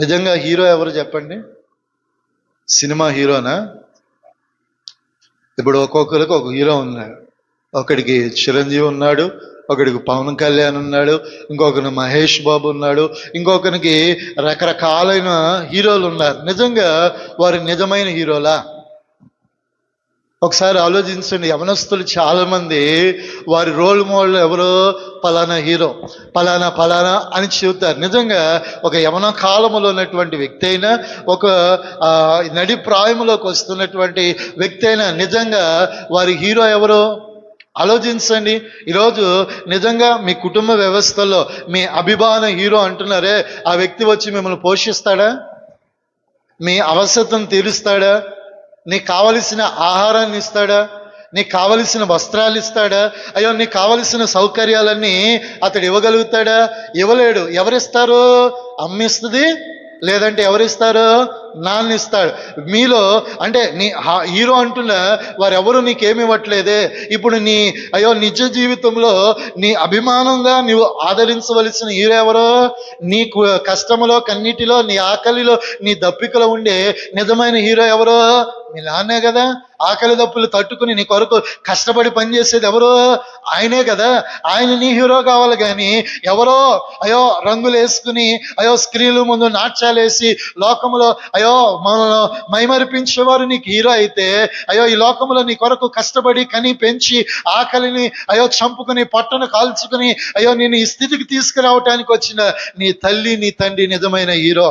నిజంగా హీరో ఎవరు చెప్పండి? సినిమా హీరోనా? ఇప్పుడు ఒక్కొక్కరికి ఒక హీరో ఉన్నాడు. ఒకడికి చిరంజీవి ఉన్నాడు ఒకడికి పవన్ కళ్యాణ్ ఉన్నాడు ఇంకొకరు మహేష్ బాబు ఉన్నాడు ఇంకొకరికి రకరకాలైన హీరోలు ఉన్నారు. నిజంగా వారు నిజమైన హీరోలా? ఒకసారి ఆలోచించండి యవనస్తులు చాలామంది వారి రోల్ మోడల్ ఎవరో? పలానా హీరో పలానా పలానా అని చెబుతారు. నిజంగా ఒక యవన కాలంలో ఉన్నటువంటి వ్యక్తి అయినా ఒక నడి ప్రాయంలోకి వస్తున్నటువంటి వ్యక్తి అయినా నిజంగా వారి హీరో ఎవరో? ఆలోచించండి. ఈరోజు నిజంగా మీ కుటుంబ వ్యవస్థలో మీ అభిమాన హీరో అంటున్నారే ఆ వ్యక్తి వచ్చి మిమ్మల్ని పోషిస్తాడా? మీ అవసరం తీరుస్తాడా? నీకు కావలసిన ఆహారాన్ని ఇస్తాడా? నీకు కావలసిన వస్త్రాలు ఇస్తాడా? అయ్యో నీకు కావలసిన సౌకర్యాలన్నీ అతడు ఇవ్వగలుగుతాడా? ఇవ్వలేడు. ఎవరిస్తారు? అమ్మిస్తుంది. లేదంటే ఎవరిస్తారు? నాన్నిస్తాడు. మీలో అంటే నీ హీరో అంటున్న వారెవరు నీకేమి ఇవ్వట్లేదే ఇప్పుడు నీ అయ్యో నిజ జీవితంలో నీ అభిమానంగా నీవు ఆదరించవలసిన హీరో ఎవరో? నీ కు- కష్టములో కన్నీటిలో నీ ఆకలిలో నీ దప్పికలో ఉండే నిజమైన హీరో ఎవరో? మీ నాన్నే కదా? ఆకలి దప్పులు తట్టుకుని నీ కొరకు కష్టపడి పనిచేసేది ఎవరో? ఆయనే కదా. ఆయన నీ హీరో కావాలి కానీ ఎవరో? అయ్యో రంగులు వేసుకుని అయ్యో స్క్రీన్ల ముందు నాట్యాలు వేసి లోకంలో అయ్యో మనలో మైమరిపించేవారు నీకు హీరో అయితే అయ్యో ఈ లోకంలో నీ కొరకు కష్టపడి కని పెంచి ఆకలిని అయ్యో చంపుకుని పట్టను కాల్చుకుని అయ్యో నేను ఈ స్థితికి తీసుకురావటానికి వచ్చిన నీ తల్లి నీ తండ్రి నిజమైన హీరో.